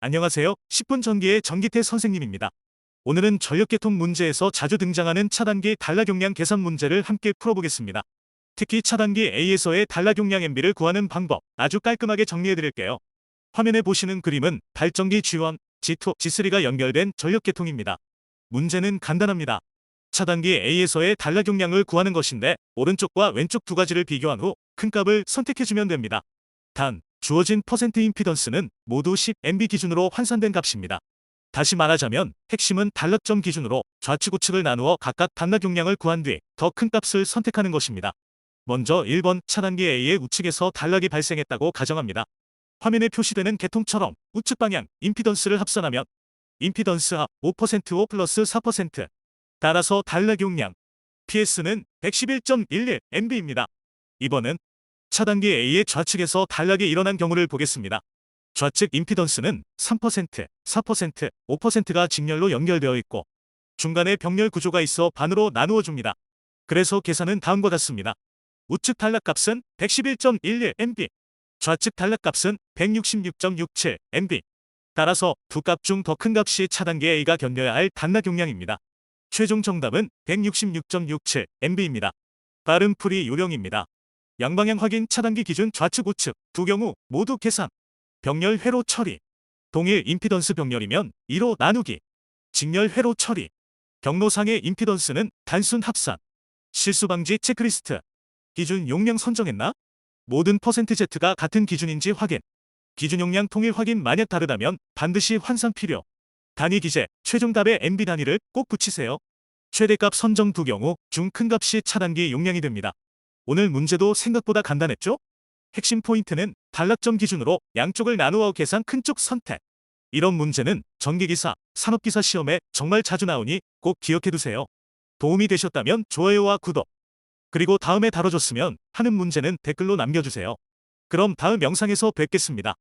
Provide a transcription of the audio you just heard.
안녕하세요. 10분 전기의 전기태 선생님입니다. 오늘은 전력계통 문제에서 자주 등장하는 차단기 단락용량 계산 문제를 함께 풀어보겠습니다. 특히 차단기 A에서의 단락용량 MB를 구하는 방법 아주 깔끔하게 정리해드릴게요. 화면에 보시는 그림은 발전기 G1, G2, G3가 연결된 전력계통입니다. 문제는 간단합니다. 차단기 A에서의 단락용량을 구하는 것인데 오른쪽과 왼쪽 두 가지를 비교한 후 큰 값을 선택해주면 됩니다. 단, 주어진 퍼센트 임피던스는 모두 10MB 기준으로 환산된 값입니다. 다시 말하자면 핵심은 단락점 기준으로 좌측 우측을 나누어 각각 단락 용량을 구한 뒤 더 큰 값을 선택하는 것입니다. 먼저 1번 차단기 A의 우측에서 단락이 발생했다고 가정합니다. 화면에 표시되는 계통처럼 우측 방향 임피던스를 합산하면 임피던스 합5% 5 플러스 4% 따라서 단락 용량 PS는 111.11 MB입니다. 2번은 차단기 A의 좌측에서 단락이 일어난 경우를 보겠습니다. 좌측 임피던스는 3%, 4%, 5%가 직렬로 연결되어 있고 중간에 병렬 구조가 있어 반으로 나누어 줍니다. 그래서 계산은 다음과 같습니다. 우측 단락값은 111.11 MB, 좌측 단락값은 166.67 MB. 따라서 두 값 중 더 큰 값이 차단기 A가 견뎌야 할 단락 용량입니다. 최종 정답은 166.67 MB입니다. 빠른 풀이 요령입니다. 양방향 확인 차단기 기준 좌측 우측 두 경우 모두 계산. 병렬 회로 처리. 동일 임피던스 병렬이면 2로 나누기. 직렬 회로 처리. 경로상의 임피던스는 단순 합산. 실수 방지 체크리스트. 기준 용량 선정했나? 모든 퍼센트 Z가 같은 기준인지 확인. 기준 용량 통일 확인 만약 다르다면 반드시 환산 필요. 단위 기재, 최종 답의 MB 단위를 꼭 붙이세요. 최대값 선정 두 경우 중 큰 값이 차단기 용량이 됩니다. 오늘 문제도 생각보다 간단했죠? 핵심 포인트는 단락점 기준으로 양쪽을 나누어 계산 큰 쪽 선택. 이런 문제는 전기기사, 산업기사 시험에 정말 자주 나오니 꼭 기억해두세요. 도움이 되셨다면 좋아요와 구독. 그리고 다음에 다뤄줬으면 하는 문제는 댓글로 남겨주세요. 그럼 다음 영상에서 뵙겠습니다.